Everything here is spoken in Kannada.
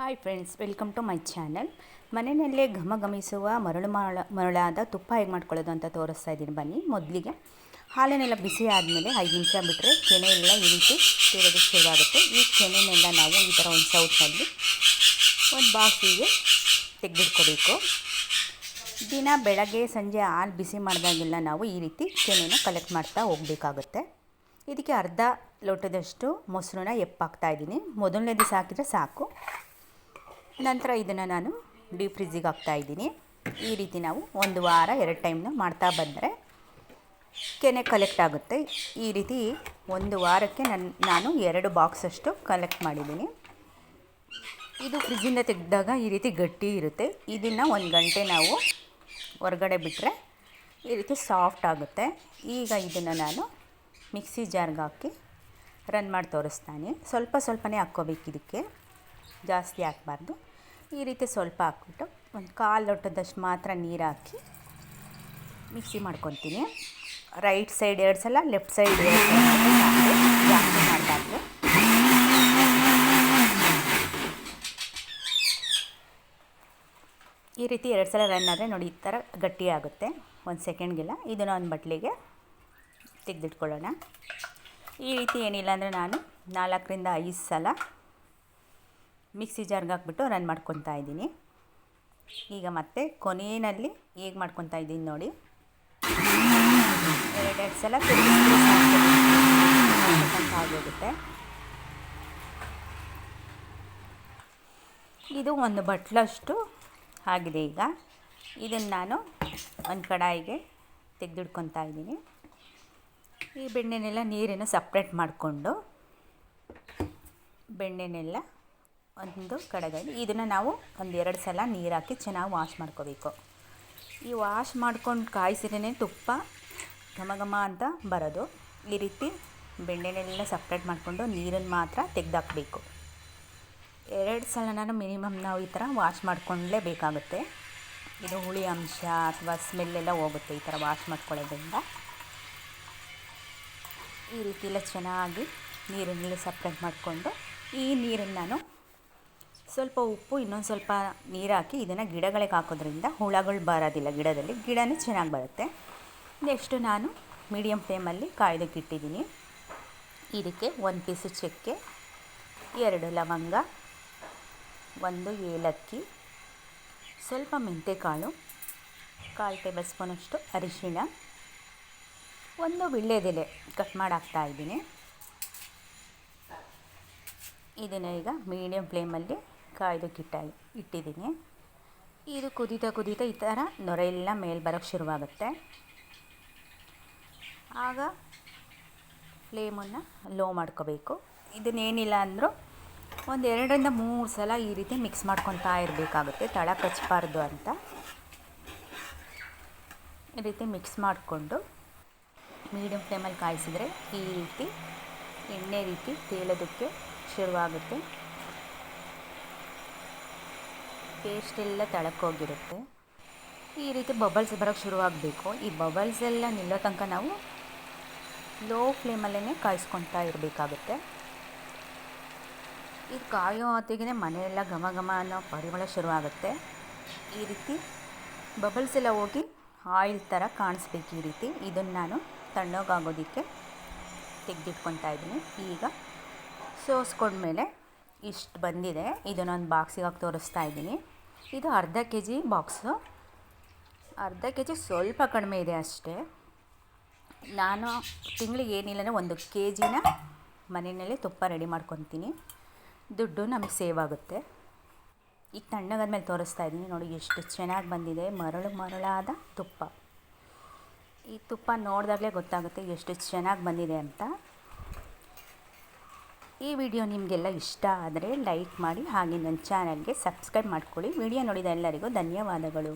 Hi friends welcome to my channel ಮನೆಯಲ್ಲೇ ಘಮ ಘಮಿಸುವ ಮರಳು ಮರಳ, ಮರಳಾದ ತುಪ್ಪ ಹೇಗೆ ಮಾಡ್ಕೊಳ್ಳೋದು ಅಂತ ತೋರಿಸ್ತಾ ಇದ್ದೀನಿ. ಬನ್ನಿ, ಮೊದಲಿಗೆ ಹಾಲನ್ನೆಲ್ಲ ಬಿಸಿ ಆದಮೇಲೆ ಐದು ನಿಮಿಷ ಬಿಟ್ಟರೆ ಎಲ್ಲ ಈ ರೀತಿ ತಿರೋದಕ್ಕೆ ಶುರುವಾಗುತ್ತೆ. ಈ ಕೆನೆನೆಲ್ಲ ನಾವು ಈ ಥರ ಒಂದು ಸೌಟ್ನಲ್ಲಿ ಒಂದು ಬಾಕ್ಸಿಗೆ ತೆಗೆದಿಟ್ಕೋಬೇಕು. ದಿನ ಬೆಳಗ್ಗೆ, ಸಂಜೆ ಹಾಲು ಬಿಸಿ ಮಾಡಿದಾಗೆಲ್ಲ ನಾವು ಈ ರೀತಿ ಕೆನೆನ ಕಲೆಕ್ಟ್ ಮಾಡ್ತಾ ಹೋಗಬೇಕಾಗುತ್ತೆ. ಇದಕ್ಕೆ ಅರ್ಧ ಲೋಟದಷ್ಟು ಮೊಸರನ್ನ ಎಪ್ಪಾಕ್ತಾ ಇದ್ದೀನಿ. ಮೊದಲನೇ ದಿವಸ ಸಾಕು. ನಂತರ ಇದನ್ನು ನಾನು ಡೀಪ್ ಫ್ರಿಜ್ಜಿಗೆ ಹಾಕ್ತಾಯಿದ್ದೀನಿ ಈ ರೀತಿ ನಾವು ಒಂದು ವಾರ, ಎರಡು ಟೈಮ್ನ ಮಾಡ್ತಾ ಬಂದರೆ ಕೆನೆ ಕಲೆಕ್ಟ್ ಆಗುತ್ತೆ. ಈ ರೀತಿ ಒಂದು ವಾರಕ್ಕೆ ನನ್ನ ನಾನು ಎರಡು ಬಾಕ್ಸಷ್ಟು ಕಲೆಕ್ಟ್ ಮಾಡಿದ್ದೀನಿ. ಇದು ಫ್ರಿಜ್ಜಿಂದ ತೆಗೆದಾಗ ಈ ರೀತಿ ಗಟ್ಟಿ ಇರುತ್ತೆ. ಇದನ್ನು ಒಂದು ಗಂಟೆ ನಾವು ಹೊರಗಡೆ ಬಿಟ್ಟರೆ ಈ ರೀತಿ ಸಾಫ್ಟ್ ಆಗುತ್ತೆ. ಈಗ ಇದನ್ನು ನಾನು ಮಿಕ್ಸಿ ಜಾರ್ಗೆ ಹಾಕಿ ರನ್ ಮಾಡಿ ತೋರಿಸ್ತಾನೆ. ಸ್ವಲ್ಪ ಸ್ವಲ್ಪನೇ ಹಾಕ್ಕೋಬೇಕು ಇದಕ್ಕೆ. ಜಾಸ್ತಿ ಹಾಕಬಾರ್ದು. ಈ ರೀತಿ ಸ್ವಲ್ಪ ಹಾಕ್ಬಿಟ್ಟು ಒಂದು ಕಾಲು ಲೋಟದಷ್ಟು ಮಾತ್ರ ನೀರು ಹಾಕಿ ಮಿಕ್ಸಿ ಮಾಡ್ಕೊತೀನಿ ರೈಟ್ ಸೈಡ್ ಎರಡು ಸಲ, ಲೆಫ್ಟ್ ಸೈಡ್ ಜಾಸ್ತಿ ಮಾಡಬಾರ್ದು. ಈ ರೀತಿ ಎರಡು ಸಲ ರನ್ ಆದರೆ ನೋಡಿ ಈ ಥರ ಗಟ್ಟಿಯಾಗುತ್ತೆ ಒಂದು ಸೆಕೆಂಡ್ಗೆಲ್ಲ, ಇದನ್ನು ಒಂದು ಬಟ್ಲಿಗೆ ತೆಗೆದಿಟ್ಕೊಳ್ಳೋಣ. ಈ ರೀತಿ ಏನಿಲ್ಲ ಅಂದರೆ ನಾನು ನಾಲ್ಕರಿಂದ ಐದು ಸಲ ಮಿಕ್ಸಿ ಜಾರ್ಗೆ ಹಾಕ್ಬಿಟ್ಟು ರನ್ ಮಾಡ್ಕೊತಾ ಇದ್ದೀನಿ. ಈಗ ಮತ್ತೆ ಕೊನೆಯಲ್ಲಿ ಹೇಗೆ ಮಾಡ್ಕೊತಾ ಇದ್ದೀನಿ ನೋಡಿ. ಎರಡೆರಡು ಸಲ ಆಗೋಗುತ್ತೆ ಇದು ಒಂದು ಬಟ್ಲಷ್ಟು ಆಗಿದೆ ಈಗ. ಇದನ್ನು ನಾನು ಒಂದು ಕಡಾಯಿಗೆ ತೆಗೆದಿಡ್ಕೊತಾ ಇದ್ದೀನಿ. ಈ ಬೆಣ್ಣೆನೆಲ್ಲ ನೀರನ್ನು ಸಪ್ರೇಟ್ ಮಾಡಿಕೊಂಡು ಬೆಣ್ಣೆನೆಲ್ಲ ಒಂದು ಕಡೆಗೆ ಇದನ್ನು ನಾವು ಒಂದು ಎರಡು ಸಲ ನೀರು ಹಾಕಿ ಚೆನ್ನಾಗಿ ವಾಶ್ ಮಾಡ್ಕೋಬೇಕು. ಈ ವಾಶ್ ಮಾಡ್ಕೊಂಡು ಕಾಯಿಸಿದ್ರೆ ತುಪ್ಪ ಘಮ ಘಮ ಅಂತ ಬರೋದು. ಈ ರೀತಿ ಬೆಣ್ಣೆನೆಲ್ಲ ಸಪ್ರೇಟ್ ಮಾಡಿಕೊಂಡು ನೀರನ್ನು ಮಾತ್ರ ತೆಗೆದಾಕಬೇಕು. ಎರಡು ಸಲ ನಾನು ಮಿನಿಮಮ್ ನಾವು ಈ ಥರ ವಾಶ್ ಮಾಡ್ಕೊಳ್ಳೇಬೇಕಾಗುತ್ತೆ ಇದು ಹುಳಿ ಅಂಶ ಅಥವಾ ಸ್ಮೆಲ್ಲೆಲ್ಲ ಹೋಗುತ್ತೆ ಈ ಥರ ವಾಶ್ ಮಾಡ್ಕೊಳ್ಳೋದ್ರಿಂದ. ಈ ರೀತಿ ಚೆನ್ನಾಗಿ ನೀರನ್ನೆಲ್ಲ ಸಪ್ರೇಟ್ ಮಾಡಿಕೊಂಡು ಈ ನೀರನ್ನು ನಾನು ಸ್ವಲ್ಪ ಉಪ್ಪು, ಇನ್ನೊಂದು ಸ್ವಲ್ಪ ನೀರು ಹಾಕಿ ಇದನ್ನು ಗಿಡಗಳಿಗೆ ಹಾಕೋದ್ರಿಂದ ಹುಳಗಳು ಬರೋದಿಲ್ಲ ಗಿಡದಲ್ಲಿ. ಗಿಡವೂ ಚೆನ್ನಾಗಿ ಬರುತ್ತೆ. ನೆಕ್ಸ್ಟ್ ನಾನು ಮೀಡಿಯಮ್ ಫ್ಲೇಮಲ್ಲಿ ಕಾಯ್ದಕ್ಕೆ ಇಟ್ಟಿದ್ದೀನಿ ಇದಕ್ಕೆ ಒಂದು ಪೀಸು ಚಕ್ಕೆ, ಎರಡು ಲವಂಗ, ಒಂದು ಏಲಕ್ಕಿ, ಸ್ವಲ್ಪ ಮೆಂತೆಕಾಳು, ಕಾಲು ಟೇಬಲ್ ಸ್ಪೂನಷ್ಟು ಅರಿಶಿಣ, ಒಂದು ವಿಳ್ಳೆದೆಲೆ ಕಟ್ ಮಾಡಿ ಇದ್ದೀನಿ. ಇದನ್ನು ಈಗ ಮೀಡಿಯಮ್ ಫ್ಲೇಮಲ್ಲಿ ಕಾಯ್ದಕ್ಕಿಟ್ಟ ಇಟ್ಟಿದ್ದೀನಿ. ಇದು ಕುದೀತಾ ಕುದೀತಾ ಈ ಥರ ನೊರೆಲ್ಲ ಮೇಲೆ ಬರೋಕ್ಕೆ ಶುರುವಾಗುತ್ತೆ. ಆಗ ಫ್ಲೇಮನ್ನು ಲೋ ಮಾಡ್ಕೋಬೇಕು. ಇದನ್ನೇನಿಲ್ಲ ಅಂದರೂ ಒಂದು ಎರಡರಿಂದ ಮೂರು ಸಲ ಈ ರೀತಿ ಮಿಕ್ಸ್ ಮಾಡ್ಕೊತಾ ಇರಬೇಕಾಗುತ್ತೆ. ತಳ ಕಚ್ಚಬಾರ್ದು ಅಂತ. ಈ ರೀತಿ ಮಿಕ್ಸ್ ಮಾಡಿಕೊಂಡು ಮೀಡಿಯಮ್ ಫ್ಲೇಮಲ್ಲಿ ಕಾಯಿಸಿದರೆ ಈ ರೀತಿ ಎಣ್ಣೆ ರೀತಿ ತೇಲೋದಕ್ಕೆ ಶುರುವಾಗುತ್ತೆ. ಪೇಸ್ಟ್ ಎಲ್ಲ ತಳಕ್ಕೋಗಿರುತ್ತೆ ಈ ರೀತಿ ಬಬಲ್ಸ್ ಬರೋಕ್ಕೆ ಶುರುವಾಗಬೇಕು ಈ ಬಬಲ್ಸ್ ಎಲ್ಲ ನಿಲ್ಲೋ ತನಕ ನಾವು ಲೋ ಫ್ಲೇಮಲ್ಲೇ ಕಾಯಿಸ್ಕೊತಾ ಇರಬೇಕಾಗುತ್ತೆ. ಇದು ಕಾಯೋ ಹೊತ್ತಿಗೆ ಮನೆಯೆಲ್ಲ ಘಮ ಘಮ ಅನ್ನೋ ಪರಿಮಳ ಶುರುವಾಗುತ್ತೆ ಈ ರೀತಿ ಬಬಲ್ಸ್ ಎಲ್ಲ ಹೋಗಿ ಆಯಿಲ್ ಥರ ಕಾಣಿಸ್ಬೇಕು ಈ ರೀತಿ. ಇದನ್ನು ನಾನು ತಣ್ಣಗಾಗೋದಕ್ಕೆ ತೆಗೆದಿಟ್ಕೊತಾ ಇದ್ದೀನಿ. ಈಗ ಸೋಸ್ಕೊಂಡ್ಮೇಲೆ ಇಷ್ಟು ಬಂದಿದೆ. ಇದನ್ನೊಂದು ಬಾಕ್ಸಿಗೆ ಹಾಕಿ ತೋರಿಸ್ತಾ ಇದ್ದೀನಿ. ಇದು ಅರ್ಧ ಕೆ ಜಿ ಬಾಕ್ಸು ಅರ್ಧ ಕೆ ಜಿ ಸ್ವಲ್ಪ ಕಡಿಮೆ ಇದೆ ಅಷ್ಟೇ. ನಾನು ತಿಂಗಳಿಗೆ ಏನಿಲ್ಲ ಒಂದು ಕೆ ಜಿನ ಮನೆಯಲ್ಲೇ ತುಪ್ಪ ರೆಡಿ ಮಾಡ್ಕೊತೀನಿ. ದುಡ್ಡು ನಮಗೆ ಸೇವ್ ಆಗುತ್ತೆ. ಈಗ ತಣ್ಣಗಾದ್ಮೇಲೆ ತೋರಿಸ್ತಾ ಇದ್ದೀನಿ. ನೋಡಿ ಎಷ್ಟು ಚೆನ್ನಾಗಿ ಬಂದಿದೆ. ಮರಳು ಮರಳಾದ ತುಪ್ಪ. ಈ ತುಪ್ಪ ನೋಡಿದಾಗಲೇ ಗೊತ್ತಾಗುತ್ತೆ ಎಷ್ಟು ಚೆನ್ನಾಗಿ ಬಂದಿದೆ ಅಂತ. ಈ ವಿಡಿಯೋ ನಿಮಗೆಲ್ಲ ಇಷ್ಟ ಆದರೆ ಲೈಕ್ ಮಾಡಿ ಹಾಗೆ ನನ್ನ ಚಾನಲ್ಗೆ ಸಬ್ಸ್ಕ್ರೈಬ್ ಮಾಡ್ಕೊಳ್ಳಿ. ವಿಡಿಯೋ ನೋಡಿದ ಎಲ್ಲರಿಗೂ ಧನ್ಯವಾದಗಳು.